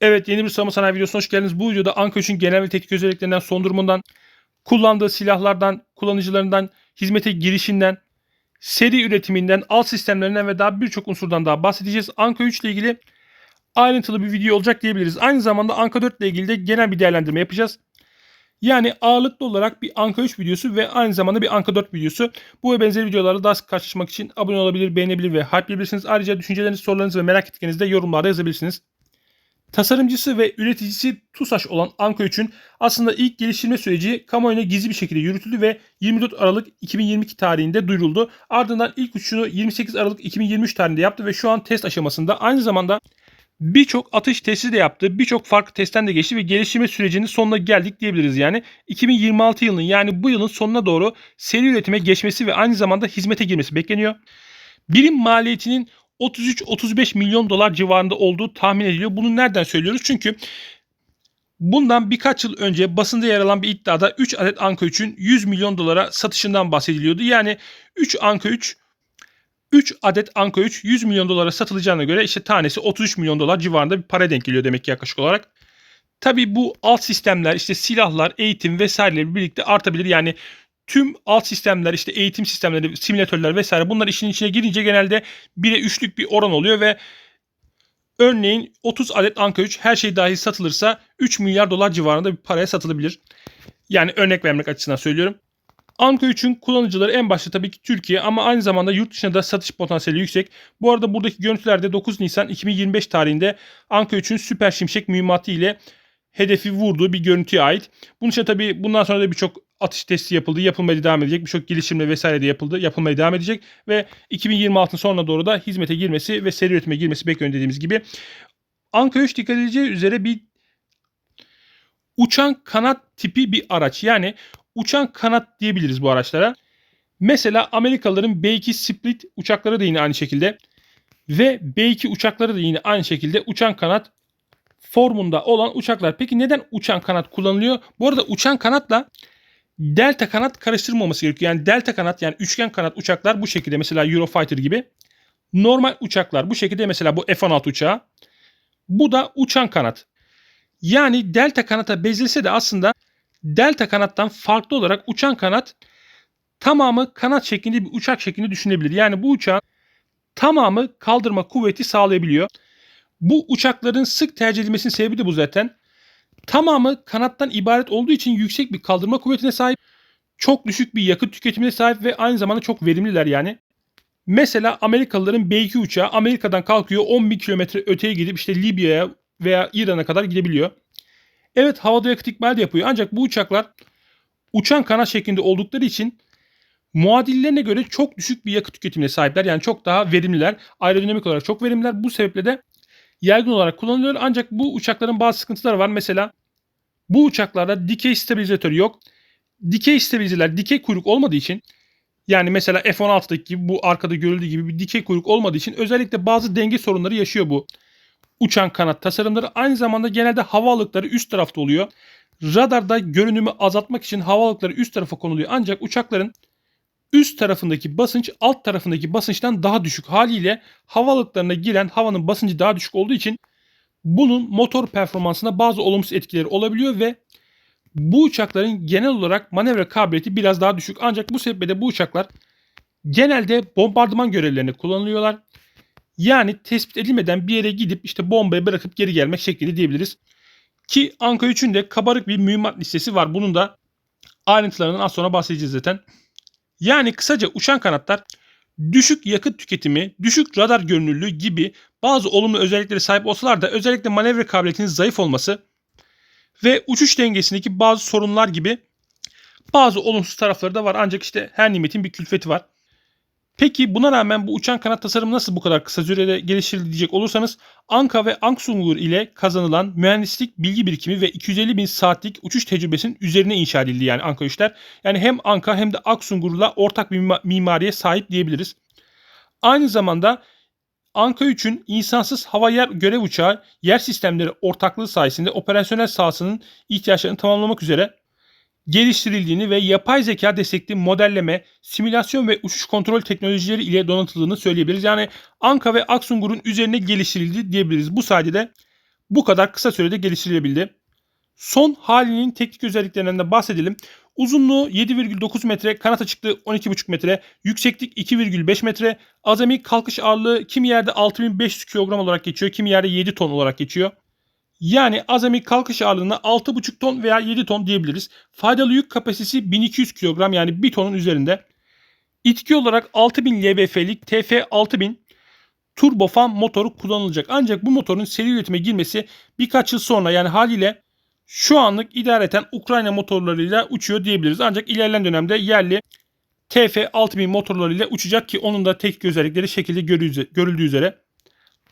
Evet yeni bir savunma sanayi videosuna hoş geldiniz. Bu videoda Anka 3'ün genel ve teknik özelliklerinden, son durumundan, kullandığı silahlardan, kullanıcılarından, hizmete girişinden, seri üretiminden, alt sistemlerinden ve daha birçok unsurdan daha bahsedeceğiz. Anka 3 ile ilgili ayrıntılı bir video olacak diyebiliriz. Aynı zamanda Anka 4 ile ilgili de genel bir değerlendirme yapacağız. Yani ağırlıklı olarak bir Anka 3 videosu ve aynı zamanda bir Anka 4 videosu. Bu ve benzeri videolarla daha sık karşılaşmak için abone olabilir, beğenebilir ve hype'layabilirsiniz. Ayrıca düşüncelerinizi, sorularınızı ve merak ettiklerinizi de yorumlarda yazabilirsiniz. Tasarımcısı ve üreticisi TUSAŞ olan Anka 3'ün aslında ilk geliştirme süreci kamuoyuna gizli bir şekilde yürütüldü ve 24 Aralık 2022 tarihinde duyuruldu. Ardından ilk uçuşunu 28 Aralık 2023 tarihinde yaptı ve şu an test aşamasında. Aynı zamanda birçok atış testi de yaptı. Birçok farklı testten de geçti ve geliştirme sürecinin sonuna geldik diyebiliriz yani. 2026 yılının yani bu yılın sonuna doğru seri üretime geçmesi ve aynı zamanda hizmete girmesi bekleniyor. Birim maliyetinin 33-35 milyon dolar civarında olduğu tahmin ediliyor. Bunu nereden söylüyoruz? Çünkü bundan birkaç yıl önce basında yer alan bir iddiada 3 adet Anka 3'ün 100 milyon dolara satışından bahsediliyordu. Yani 3 Anka 3 3 adet Anka 3 100 milyon dolara satılacağına göre işte tanesi 33 milyon dolar civarında bir para denk geliyor demek ki yaklaşık olarak. Tabi bu alt sistemler işte silahlar, eğitim vesaireyle birlikte artabilir. Yani tüm alt sistemler işte eğitim sistemleri, simülatörler vesaire bunlar işin içine girince genelde 1'e 3'lük bir oran oluyor ve örneğin 30 adet Anka 3 her şey dahil satılırsa 3 milyar dolar civarında bir paraya satılabilir. Yani örnek vermek açısından söylüyorum. Anka 3'ün kullanıcıları en başta tabii ki Türkiye ama aynı zamanda yurt dışında da satış potansiyeli yüksek. Bu arada buradaki görüntülerde 9 Nisan 2025 tarihinde Anka 3'ün Süper Şimşek mühimmatı ile hedefi vurduğu bir görüntüye ait. Bunun için tabii bundan sonra da birçok atış testi yapıldı. Yapılmaya devam edecek. Birçok geliştirme vesaire de yapıldı. Yapılmaya devam edecek. Ve 2026'ın sonuna doğru da hizmete girmesi ve seri üretime girmesi bekleniyor dediğimiz gibi. Anka 3 dikkat edileceği üzere bir uçan kanat tipi bir araç. Yani uçan kanat diyebiliriz bu araçlara. Mesela Amerikalıların B-2 Split uçakları da yine aynı şekilde. Ve B-2 uçakları da yine aynı şekilde uçan kanat formunda olan uçaklar. Peki neden uçan kanat kullanılıyor? Bu arada uçan kanatla delta kanat karıştırmaması gerekiyor. Yani delta kanat yani üçgen kanat uçaklar bu şekilde mesela Eurofighter gibi. Normal uçaklar bu şekilde mesela bu F-16 uçağı. Bu da uçan kanat. Yani delta kanata benzese de aslında delta kanattan farklı olarak uçan kanat tamamı kanat şeklinde bir uçak şeklinde düşünebilir. Yani bu uçağın tamamı kaldırma kuvveti sağlayabiliyor. Bu uçakların sık tercih edilmesinin sebebi de bu zaten. Tamamı kanattan ibaret olduğu için yüksek bir kaldırma kuvvetine sahip, çok düşük bir yakıt tüketimine sahip ve aynı zamanda çok verimliler yani. Mesela Amerikalıların B-2 uçağı Amerika'dan kalkıyor 10 bin kilometre öteye gidip işte Libya'ya veya İran'a kadar gidebiliyor. Evet havada yakıt ikmali de yapıyor ancak bu uçaklar uçan kanat şeklinde oldukları için muadillerine göre çok düşük bir yakıt tüketimine sahipler. Yani çok daha verimliler. Aerodinamik olarak çok verimliler. Bu sebeple de yaygın olarak kullanılıyor. Ancak bu uçakların bazı sıkıntıları var. Mesela bu uçaklarda dikey stabilizatör yok. Dikey stabilizeler dikey kuyruk olmadığı için yani mesela F-16'daki gibi bu arkada görüldüğü gibi bir dikey kuyruk olmadığı için özellikle bazı denge sorunları yaşıyor bu uçan kanat tasarımları. Aynı zamanda genelde hava alıkları üst tarafta oluyor. Radarda görünümü azaltmak için hava alıkları üst tarafa konuluyor. Ancak uçakların üst tarafındaki basınç alt tarafındaki basınçtan daha düşük haliyle havalıklarına giren havanın basıncı daha düşük olduğu için bunun motor performansına bazı olumsuz etkileri olabiliyor ve bu uçakların genel olarak manevra kabiliyeti biraz daha düşük. Ancak bu sebeple bu uçaklar genelde bombardıman görevlerine kullanılıyorlar. Yani tespit edilmeden bir yere gidip işte bombayı bırakıp geri gelmek şeklinde diyebiliriz. Ki Anka 3'ün de kabarık bir mühimmat listesi var. Bunun da ayrıntılarından az sonra bahsedeceğiz zaten. Yani kısaca uçan kanatlar düşük yakıt tüketimi, düşük radar görünürlüğü gibi bazı olumlu özelliklere sahip olsalar da özellikle manevra kabiliyetinin zayıf olması ve uçuş dengesindeki bazı sorunlar gibi bazı olumsuz tarafları da var. Ancak işte her nimetin bir külfeti var. Peki buna rağmen bu uçan kanat tasarımı nasıl bu kadar kısa sürede geliştirildi diyecek olursanız Anka ve Angsungur ile kazanılan mühendislik bilgi birikimi ve 250 bin saatlik uçuş tecrübesinin üzerine inşa edildi yani Anka 3'ler. Yani hem Anka hem de Aksungur'la ortak bir mimariye sahip diyebiliriz. Aynı zamanda Anka 3'ün insansız hava yer görev uçağı yer sistemleri ortaklığı sayesinde operasyonel sahasının ihtiyaçlarını tamamlamak üzere geliştirildiğini ve yapay zeka destekli modelleme, simülasyon ve uçuş kontrol teknolojileri ile donatıldığını söyleyebiliriz. Yani Anka ve Aksungur'un üzerine geliştirildi diyebiliriz. Bu sayede bu kadar kısa sürede geliştirilebildi. Son halinin teknik özelliklerinden de bahsedelim. Uzunluğu 7,9 metre, kanat açıklığı 12,5 metre, yükseklik 2,5 metre, azami kalkış ağırlığı kimi yerde 6500 kilogram olarak geçiyor, kimi yerde 7 ton olarak geçiyor. Yani azami kalkış ağırlığına 6,5 ton veya 7 ton diyebiliriz. Faydalı yük kapasitesi 1200 kilogram yani 1 tonun üzerinde. İtki olarak 6000 lbf'lik TF6000 turbofan motoru kullanılacak. Ancak bu motorun seri üretime girmesi birkaç yıl sonra yani haliyle şu anlık idareten Ukrayna motorlarıyla uçuyor diyebiliriz. Ancak ilerleyen dönemde yerli TF6000 motorlarıyla uçacak ki onun da teknik özellikleri şekilde görüldüğü üzere.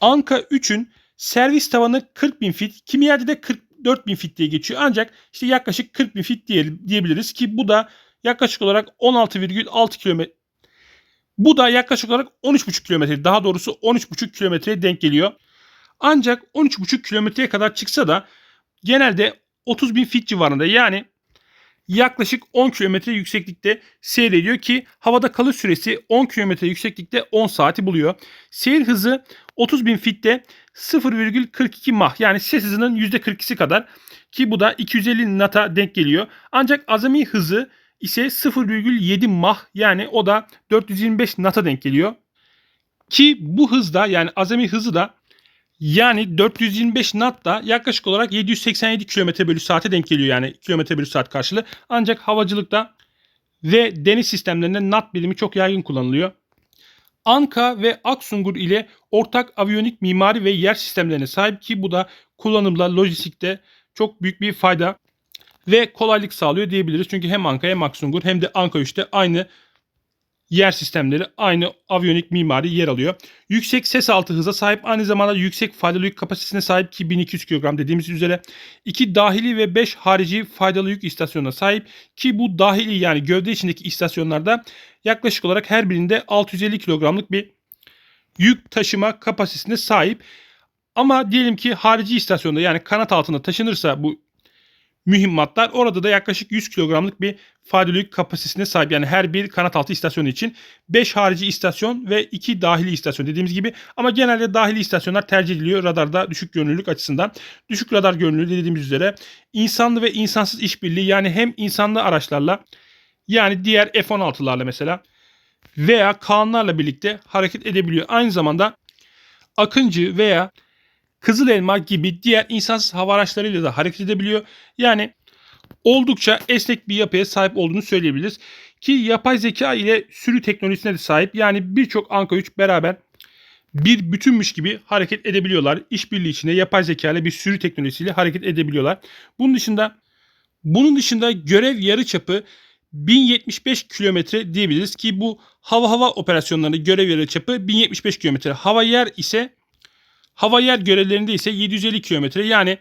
Anka 3'ün servis tavanı 40.000 fit, kimi yerde de 44.000 fit diye geçiyor. Ancak işte yaklaşık 40.000 fit diye, diyebiliriz ki bu da yaklaşık olarak 16,6 kilometre bu da yaklaşık olarak 13,5 kilometre daha doğrusu 13,5 kilometreye denk geliyor. Ancak 13,5 kilometreye kadar çıksa da genelde 30 bin fit civarında yani yaklaşık 10 kilometre yükseklikte seyrediyor ki havada kalış süresi 10 kilometre yükseklikte 10 saati buluyor. Seyir hızı 30 bin fitte 0,42 mah yani ses hızının %42'si kadar ki bu da 250 nata denk geliyor. Ancak azami hızı ise 0,7 mah yani o da 425 nata denk geliyor. Ki bu hızda yani azami hızı da yani 425 knot da yaklaşık olarak 787 km bölü saate denk geliyor yani kilometre bölü saat karşılığı. Ancak havacılıkta ve deniz sistemlerinde knot birimi çok yaygın kullanılıyor. Anka ve Aksungur ile ortak aviyonik mimari ve yer sistemlerine sahip ki bu da kullanımla lojistikte çok büyük bir fayda ve kolaylık sağlıyor diyebiliriz. Çünkü hem Anka hem Aksungur hem de Anka 3'te aynı yer sistemleri aynı aviyonik mimari yer alıyor. Yüksek ses altı hıza sahip aynı zamanda yüksek faydalı yük kapasitesine sahip ki 1200 kilogram dediğimiz üzere. 2 dahili ve 5 harici faydalı yük istasyonuna sahip ki bu dahili yani gövde içindeki istasyonlarda yaklaşık olarak her birinde 650 kilogramlık bir yük taşıma kapasitesine sahip. Ama diyelim ki harici istasyonda yani kanat altında taşınırsa bu mühimmatlar. Orada da yaklaşık 100 kilogramlık bir yük kapasitesine sahip. Yani her bir kanat altı istasyonu için 5 harici istasyon ve 2 dahili istasyon dediğimiz gibi. Ama genelde dahili istasyonlar tercih ediliyor radarda düşük görünürlük açısından. Düşük radar görünürlüğü dediğimiz üzere insanlı ve insansız işbirliği yani hem insanlı araçlarla yani diğer F-16'larla mesela veya Kaanlarla birlikte hareket edebiliyor. Aynı zamanda Akıncı veya Kızıl Elma gibi diğer insansız hava araçlarıyla da hareket edebiliyor. Yani oldukça esnek bir yapıya sahip olduğunu söyleyebiliriz. Ki yapay zeka ile sürü teknolojisine de sahip. Yani birçok Anka 3 beraber bir bütünmüş gibi hareket edebiliyorlar. İşbirliği içinde yapay zeka ile bir sürü teknolojisiyle hareket edebiliyorlar. Bunun dışında bunun dışında görev yarıçapı 1075 kilometre diyebiliriz ki bu hava hava operasyonlarında görev yarıçapı 1075 kilometre. Hava yer ise Hava yer görevlerinde ise 750 kilometre yani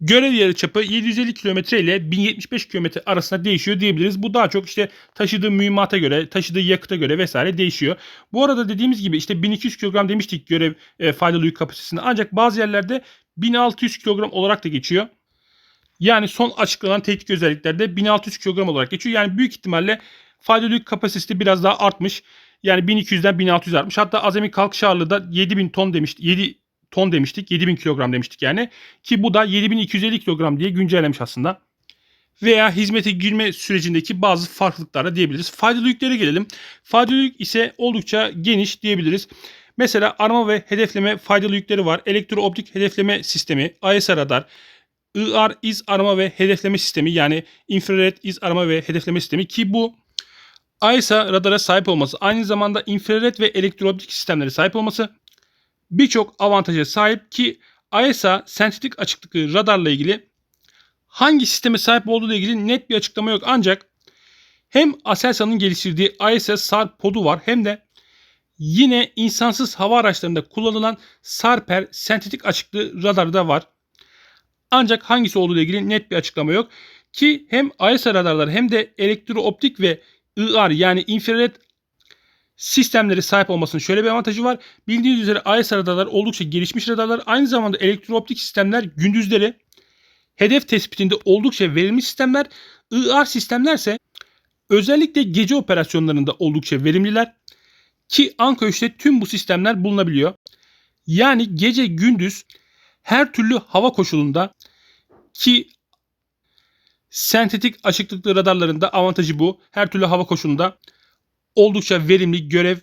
görev yarıçapı 750 kilometre ile 1075 kilometre arasında değişiyor diyebiliriz. Bu daha çok işte taşıdığı mühimmata göre, taşıdığı yakıta göre vesaire değişiyor. Bu arada dediğimiz gibi işte 1200 kilogram demiştik görev e, faydalı yük kapasitesinde. Ancak bazı yerlerde 1600 kilogram olarak da geçiyor. Yani son açıklanan teknik özelliklerde 1600 kilogram olarak geçiyor. Yani büyük ihtimalle faydalı yük kapasitesi biraz daha artmış. Yani 1200'den 1600 artmış. Hatta azami kalkış ağırlığı da 7000 ton demiştik. 7 ton demiştik. 7000 kilogram demiştik yani. Ki bu da 7250 kilogram diye güncellemiş aslında. Veya hizmete girme sürecindeki bazı farklılıklara diyebiliriz. Faydalı yüklere gelelim. Faydalı yük ise oldukça geniş diyebiliriz. Mesela arama ve hedefleme faydalı yükleri var. Elektrooptik hedefleme sistemi, ISR radar, IR iz arama ve hedefleme sistemi yani infrared iz arama ve hedefleme sistemi ki bu AISA radara sahip olması, aynı zamanda infrared ve elektrooptik sistemlere sahip olması birçok avantaja sahip ki AISA sentetik açıklıklı radarla ilgili hangi sisteme sahip olduğu ile ilgili net bir açıklama yok. Ancak hem Aselsan'ın geliştirdiği AISA SAR podu var hem de yine insansız hava araçlarında kullanılan SARPER sentetik açıklı radarı da var. Ancak hangisi olduğu ile ilgili net bir açıklama yok. Ki hem AISA radarları hem de elektrooptik ve IR yani infrared sistemleri sahip olmasının şöyle bir avantajı var. Bildiğiniz üzere AES radarlar oldukça gelişmiş radarlar. Aynı zamanda elektrooptik sistemler gündüzleri hedef tespitinde oldukça verimli sistemler. IR sistemler ise özellikle gece operasyonlarında oldukça verimliler. Ki Anka 3'te tüm bu sistemler bulunabiliyor. Yani gece gündüz her türlü hava koşulunda ki sentetik açıklıklı radarlarında avantajı bu. Her türlü hava koşulunda oldukça verimli görev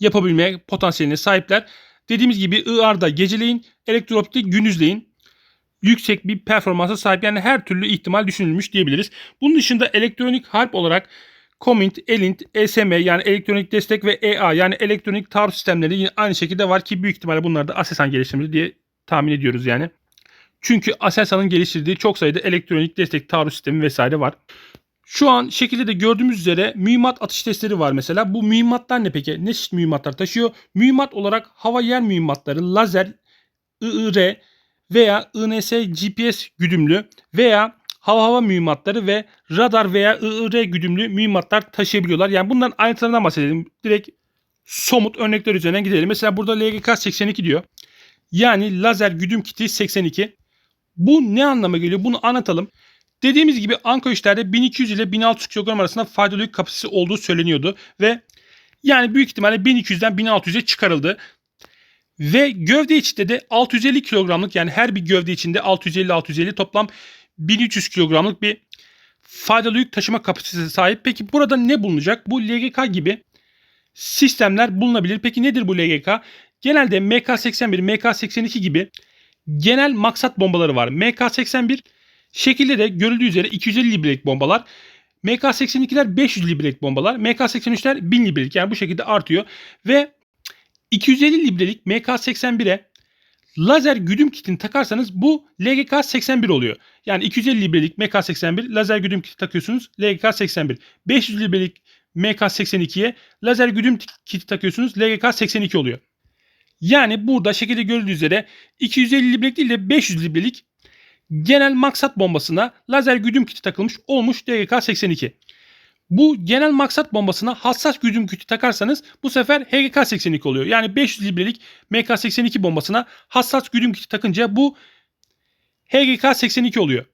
yapabilme potansiyeline sahipler. Dediğimiz gibi IR'da geceleyin, elektrooptik gündüzleyin yüksek bir performansa sahip. Yani her türlü ihtimal düşünülmüş diyebiliriz. Bunun dışında elektronik harp olarak Comint, Elint, ESM yani elektronik destek ve EA yani elektronik taarruz sistemleri yine aynı şekilde var ki büyük ihtimalle bunlar da Aselsan geliştirmeli diye tahmin ediyoruz yani. Çünkü Aselsan'ın geliştirdiği çok sayıda elektronik destek taarruz sistemi vesaire var. Şu an şekilde de gördüğümüz üzere mühimmat atış testleri var mesela. Bu mühimmatlar ne peki? Ne çeşit mühimmatlar taşıyor? Mühimmat olarak hava yer mühimmatları, lazer, IIR veya INS GPS güdümlü veya hava hava mühimmatları ve radar veya IIR güdümlü mühimmatlar taşıyabiliyorlar. Yani bunların ayrıntılarından bahsedelim. Direkt somut örnekler üzerinden gidelim. Mesela burada LGK 82 diyor. Yani lazer güdüm kiti 82. Bu ne anlama geliyor? Bunu anlatalım. Dediğimiz gibi Anka 3'lerde 1200 ile 1600 kilogram arasında faydalı yük kapasitesi olduğu söyleniyordu ve yani büyük ihtimalle 1200'den 1600'e çıkarıldı. Ve gövde içinde de 650 kilogramlık yani her bir gövde içinde 650-650 toplam 1300 kilogramlık bir faydalı yük taşıma kapasitesi sahip. Peki burada ne bulunacak? Bu LGK gibi sistemler bulunabilir. Peki nedir bu LGK? Genelde MK81, MK82 gibi genel maksat bombaları var. MK81 şekilde de görüldüğü üzere 250 librelik bombalar. MK82'ler 500 librelik bombalar. MK83'ler 1000 librelik yani bu şekilde artıyor. Ve 250 librelik MK81'e lazer güdüm kitini takarsanız bu LGK 81 oluyor. Yani 250 librelik MK81 lazer güdüm kiti takıyorsunuz LGK 81. 500 librelik MK82'ye lazer güdüm kiti takıyorsunuz LGK 82 oluyor. Yani burada şekilde görüldüğü üzere 250 librelik değil de 500 librelik genel maksat bombasına lazer güdüm kiti takılmış olmuş DGK 82. Bu genel maksat bombasına hassas güdüm kiti takarsanız bu sefer HGK 82 oluyor. Yani 500 librelik MK 82 bombasına hassas güdüm kiti takınca bu HGK 82 oluyor.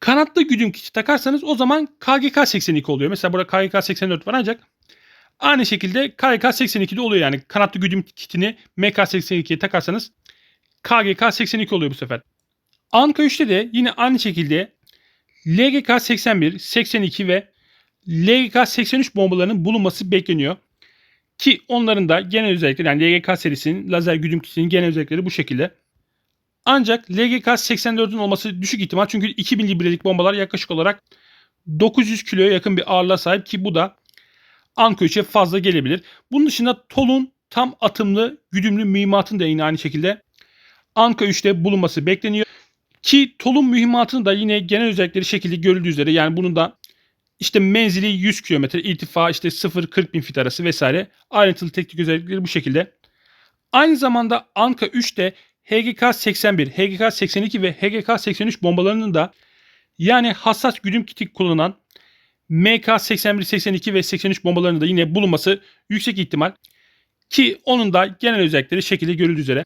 Kanatlı güdüm kiti takarsanız o zaman KGK 82 oluyor. Mesela burada KGK 84 var ancak aynı şekilde KGK 82'de oluyor yani. Kanatlı güdüm kitini MK 82'ye takarsanız KGK 82 oluyor bu sefer. Anka 3'te de yine aynı şekilde LGK 81, 82 ve LGK 83 bombalarının bulunması bekleniyor. Ki onların da genel özellikleri yani LGK serisinin lazer güdüm kitinin genel özellikleri bu şekilde. Ancak LGK 84'ün olması düşük ihtimal çünkü 2000 librelik bombalar yaklaşık olarak 900 kiloya yakın bir ağırlığa sahip ki bu da Anka 3'e fazla gelebilir. Bunun dışında TOL'un tam atımlı güdümlü mühimmatın da yine aynı şekilde Anka 3'te bulunması bekleniyor. Ki TOL'un mühimmatını da yine genel özellikleri şekilde görüldüğü üzere yani bunun da işte menzili 100 km, irtifa işte 0-40 bin fit arası vesaire. Ayrıntılı teknik özellikleri bu şekilde. Aynı zamanda Anka 3'te HGK 81, HGK 82 ve HGK 83 bombalarının da yani hassas güdüm kiti kullanan MK 81, 82 ve 83 bombalarının da yine bulunması yüksek ihtimal. Ki onun da genel özellikleri şekilde görüldüğü üzere.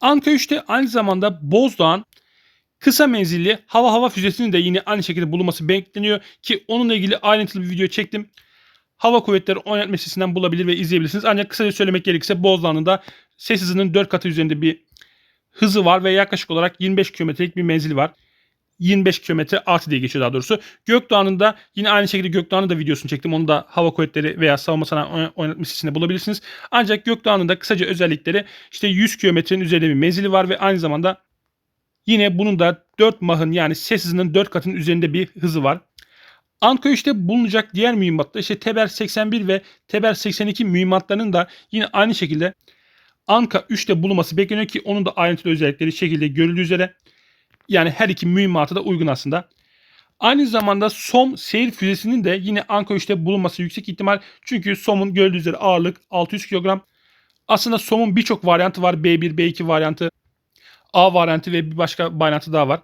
Anka 3'te aynı zamanda Bozdağ'ın Kısa menzilli hava hava füzesinin de yine aynı şekilde bulunması bekleniyor ki onunla ilgili ayrıntılı bir video çektim. Hava Kuvvetleri Oynatma sitesinden bulabilir ve izleyebilirsiniz. Ancak kısaca söylemek gerekirse Bozdağ'ın da ses hızının 4 katı üzerinde bir hızı var ve yaklaşık olarak 25 kilometrelik bir menzili var. 25 kilometre artı diye geçiyor daha doğrusu. Gökdoğan'ın da yine aynı şekilde Gökdoğan'ın da videosunu çektim. Onu da Hava Kuvvetleri veya Savunma Sanayi Oynatma sitesinde bulabilirsiniz. Ancak Gökdoğan'ın da kısaca özellikleri işte 100 kilometrenin üzerinde bir menzili var ve aynı zamanda Yine bunun da 4 mahın yani ses hızının 4 katının üzerinde bir hızı var. Anka 3'te bulunacak diğer mühimmatlar işte Teber 81 ve Teber 82 mühimmatlarının da yine aynı şekilde Anka 3'te bulunması bekleniyor ki onun da ayrıntılı özellikleri şekilde görüldüğü üzere. Yani her iki mühimmatı da uygun aslında. Aynı zamanda SOM seyir füzesinin de yine Anka 3'te bulunması yüksek ihtimal. Çünkü SOM'un görüldüğü üzere ağırlık 600 kilogram. Aslında SOM'un birçok varyantı var. B1, B2 varyantı. A varyantı ve bir başka varyantı daha var.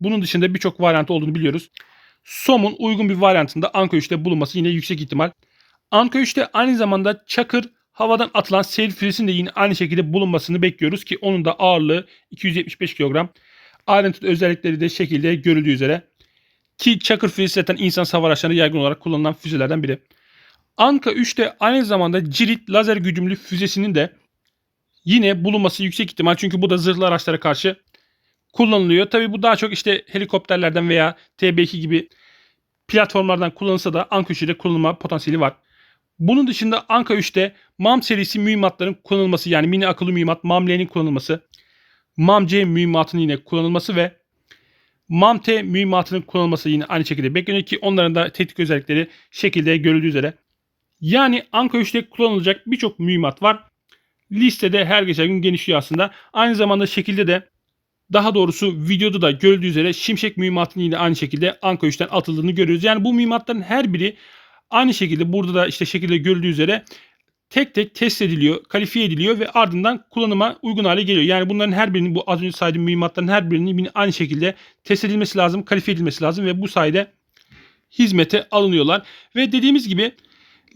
Bunun dışında birçok varyantı olduğunu biliyoruz. SOM'un uygun bir varyantında Anka 3'te bulunması yine yüksek ihtimal. Anka 3'te aynı zamanda Çakır havadan atılan seyir füzesinin de yine aynı şekilde bulunmasını bekliyoruz ki onun da ağırlığı 275 kilogram. Ayrıntılı özellikleri de şekilde görüldüğü üzere. Ki Çakır füzesi zaten insan hava araçlarında yaygın olarak kullanılan füzelerden biri. Anka 3'te aynı zamanda Cirit lazer güdümlü füzesinin de yine bulunması yüksek ihtimal. Çünkü bu da zırhlı araçlara karşı kullanılıyor. Tabi bu daha çok işte helikopterlerden veya TB2 gibi platformlardan kullanılsa da Anka 3 ile kullanılma potansiyeli var. Bunun dışında Anka 3'te MAM serisi mühimmatların kullanılması yani mini akıllı mühimmat MAM-L'nin kullanılması, MAM-C mühimmatının yine kullanılması ve MAM-T mühimmatının kullanılması yine aynı şekilde bekleniyor ki onların da teknik özellikleri şekilde görüldüğü üzere. Yani Anka 3'te kullanılacak birçok mühimmat var. Listede her geçen gün genişliyor aslında. Aynı zamanda şekilde de daha doğrusu videoda da görüldüğü üzere Şimşek mühimmatının yine aynı şekilde Anka 3'ten atıldığını görüyoruz. Yani bu mühimmatların her biri aynı şekilde burada da işte şekilde görüldüğü üzere tek tek test ediliyor, kalifiye ediliyor ve ardından kullanıma uygun hale geliyor. Yani bunların her birinin bu az önce saydığım mühimmatların her birinin aynı şekilde test edilmesi lazım, kalifiye edilmesi lazım ve bu sayede hizmete alınıyorlar. Ve dediğimiz gibi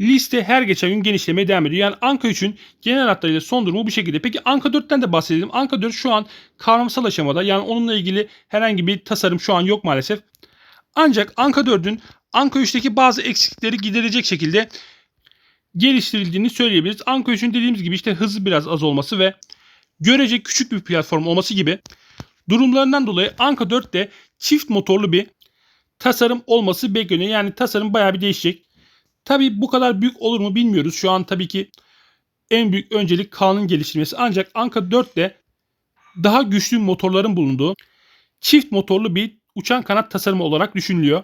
liste her geçen gün genişlemeye devam ediyor. Yani Anka 3'ün genel hatlarıyla son durumu bu şekilde. Peki Anka 4'ten de bahsedelim. Anka 4 şu an kavramsal aşamada. Yani onunla ilgili herhangi bir tasarım şu an yok maalesef. Ancak Anka 4'ün Anka 3'teki bazı eksiklikleri giderecek şekilde geliştirildiğini söyleyebiliriz. Anka 3'ün dediğimiz gibi işte hızı biraz az olması ve görece küçük bir platform olması gibi durumlarından dolayı Anka 4'te çift motorlu bir tasarım olması bekleniyor. Yani tasarım bayağı bir değişecek. Tabi bu kadar büyük olur mu bilmiyoruz. Şu an tabii ki en büyük öncelik K'nın geliştirilmesi. Ancak Anka 4'te daha güçlü motorların bulunduğu çift motorlu bir uçan kanat tasarımı olarak düşünülüyor.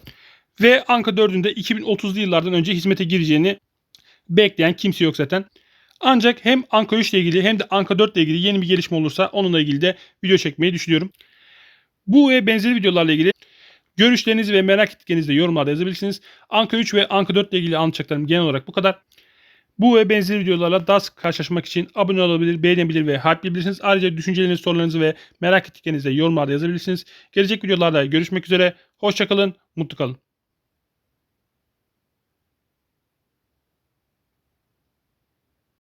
Ve Anka 4'ün de 2030'lu yıllardan önce hizmete gireceğini bekleyen kimse yok zaten. Ancak hem Anka 3 ile ilgili hem de Anka 4 ile ilgili yeni bir gelişme olursa onunla ilgili de video çekmeyi düşünüyorum. Bu ve benzeri videolarla ilgili görüşlerinizi ve merak ettiklerinizi de yorumlarda yazabilirsiniz. Anka 3 ve Anka 4 ile ilgili anlatacaklarım genel olarak bu kadar. Bu ve benzeri videolarla daha sık karşılaşmak için abone olabilir, beğenebilir ve hype'layabilirsiniz. Ayrıca düşüncelerinizi, sorularınızı ve merak ettiklerinizi de yorumlarda yazabilirsiniz. Gelecek videolarda görüşmek üzere. Hoşçakalın, mutlu kalın.